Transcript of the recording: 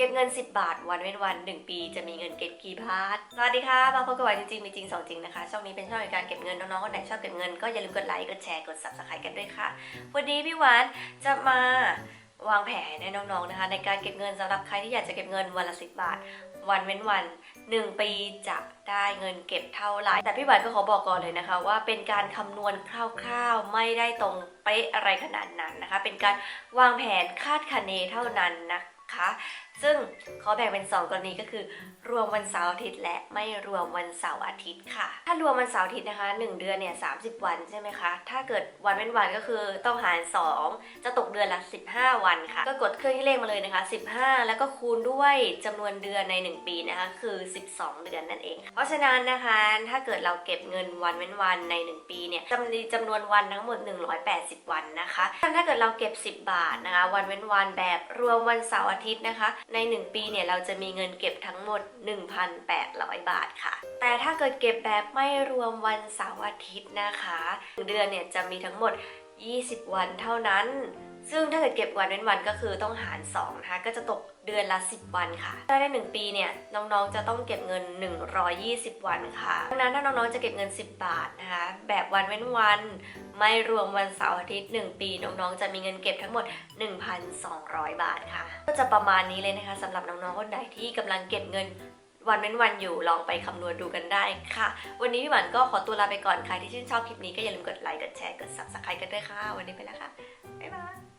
เก็บเงิน 10 บาทวันเว้นวัน 1 ปีจะมีเงินเก็บกี่บาท สวัสดีค่ะมาพบกับวันจริงๆมีจริงสองจริงนะคะช่องนี้เป็นช่องในการเก็บเงินน้องๆคนไหนชอบเก็บเงินก็อย่าลืมกดไลค์กดแชร์กด subscribe กันด้วยค่ะ วันนี้พี่หวานจะมาวางแผนให้น้องๆนะคะ ในการเก็บเงินสำหรับใครที่อยากจะเก็บเงินวันละ 10 บาท วันเว้นวัน 1 ปีจะได้เงินเก็บเท่าไหร่ แต่พี่หวานก็ขอบอกก่อนเลยนะคะ ว่าเป็นการคำนวณคร่าวๆไม่ได้ตรงเป๊ะอะไรขนาดนั้นนะคะ เป็นการวางแผนคาดคะเนเท่านั้นนะคะ ซึ่งขอแบ่งเป็น 2 กรณีก็คือ รวมวันเสาร์อาทิตย์และไม่รวมวันเสาร์อาทิตย์ค่ะ ถ้ารวมวันเสาร์อาทิตย์นะคะ 1 เดือนเนี่ย30วันใช่ไหมคะ ถ้าเกิดวันเว้นวันก็คือต้องหาร 2 จะตกเดือนละ 15 วันค่ะ ก็กดเครื่องที่เลขมาเลยนะคะ 15 แล้วก็คูณด้วยจำนวนเดือนใน 1 ปีนะคะคือ 12 เดือนนั่นเอง เพราะฉะนั้นนะคะถ้าเกิดเราเก็บเงินวันเว้นวันใน 1 ปีเนี่ยจำนวนจำนวนวันทั้งหมด 180 วันนะคะ ถ้าเกิดเราเก็บ 10 บาทนะคะ วันเว้นวันแบบรวมวันเสาร์อาทิตย์นะคะ ใน 1 ปีเนี่ยเราจะมีเงินเก็บทั้งหมด 1,800 บาทค่ะ แต่ถ้าเกิดเก็บแบบไม่รวมวันเสาร์อาทิตย์นะคะ เดือนเนี่ยจะมีทั้งหมด 20 วันเท่านั้น ซึ่งถ้าเกิดเก็บวันเว้นวันก็คือต้องหาร2นะคะก็จะตกเดือนละ 10 วันค่ะ ถ้าได้ 1 ปีเนี่ยน้องๆจะต้องเก็บเงิน 120 วันค่ะดังนั้นถ้าน้องๆจะเก็บเงิน 10 บาทนะคะแบบวันเว้นวันไม่รวมวันเสาร์อาทิตย์ 1 ปีน้องๆจะมีเงินเก็บทั้งหมด 1,200 บาทค่ะ ก็จะประมาณนี้เลยนะคะสำหรับน้องๆคนไหนที่กำลังเก็บเงินวันเว้นวันอยู่ลองไปคำนวณดูกันได้ค่ะ วันนี้พี่หวันก็ขอตัวลาไปก่อนใครที่ชื่นชอบคลิปนี้ก็อย่าลืมกดไลค์กดแชร์กด subscribe กันด้วยค่ะ วันนี้ไปแล้วค่ะ บ๊ายบาย